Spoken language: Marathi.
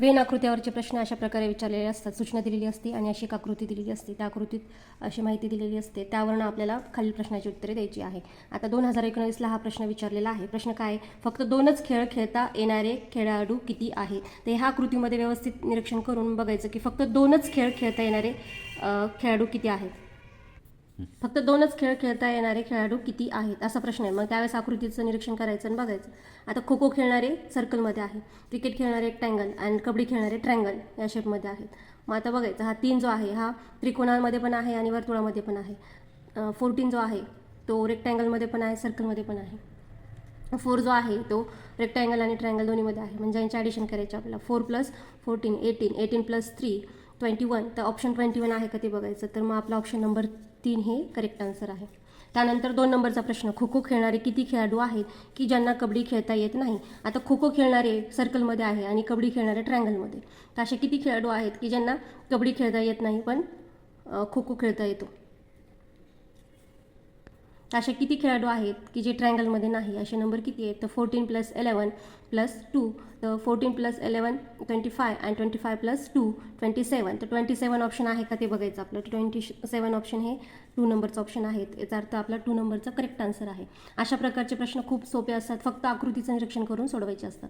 वेन आकृत्यावरचे प्रश्न अशा प्रकारे विचारलेले असतात सूचना दिलेली असते आणि अशी एक आकृती दिलेली असते. त्या आकृतीत अशी माहिती दिलेली असते. त्यावरनं आपल्याला खालील प्रश्नाची उत्तरे द्यायची आहे. आता दोन हजार एकोणीसला हा प्रश्न विचारलेला आहे. प्रश्न काय? आहे? फक्त दोनच खेळ खेळता येणारे खेळाडू किती आहेत? ते ह्या आकृतीमध्ये व्यवस्थित निरीक्षण करून बघायचं की फक्त दोनच खेळ खेळता येणारे खेळाडू किती आहेत? फक्त दोनच खेळ खेळता येणारे खेळाडू किती आहेत असा प्रश्न आहे. मग त्यावेळेस आकृतीचं निरीक्षण करायचं आणि बघायचं. आता खो खो खेळणारे सर्कलमध्ये आहे क्रिकेट खेळणारे टँगल आणि कबड्डी खेळणारे ट्रँगल या शेपमध्ये आहेत. मग आता बघायचं. हा तीन जो आहे हा त्रिकोणामध्ये पण आहे आणि वर्तुळामध्ये पण आहे. फोर्टीन जो आहे तो रेक्टँगलमध्ये पण आहे सर्कलमध्ये पण आहे. फोर जो आहे तो रेक्टँगल आणि ट्रँगल दोन्हीमध्ये आहे. म्हणजे यांचे ॲडिशन करायचे आपल्याला. Four plus fourteen eighteen eighteen plus three twenty one तर ऑप्शन ट्वेंटी वन आहे का ते बघायचं. तर मग आपला ऑप्शन नंबर तीन हे करेक्ट आन्सर आहे त्यानंतर दोन नंबरचा प्रश्न खो खो खेळणारे किती खेळाडू आहेत की ज्यांना कबड्डी खेळता येत नाही? आता खो खो खेळणारे सर्कलमध्ये आहे आणि कबड्डी खेळणारे ट्रँगलमध्ये तर असे किती खेळाडू आहेत की ज्यांना कबड्डी खेळता येत नाही पण खो खो खेळता येतो? असे किती खेळाडू आहेत की जे ट्रँगलमध्ये नाही? असे नंबर किती आहेत? तर fourteen plus eleven plus two तर fourteen plus eleven twenty five and twenty five plus two twenty seven तर ट्वेंटी सेवन ऑप्शन आहे का ते बघायचं आपलं? ट्वेंटी सेवन ऑप्शन हे टू नंबरचं ऑप्शन आहे याचा अर्थ आपला टू नंबरचा करेक्ट आन्सर आहे. अशा प्रकारचे प्रश्न खूप सोपे असतात. फक्त आकृतीचं निरीक्षण करून सोडवायचे असतात.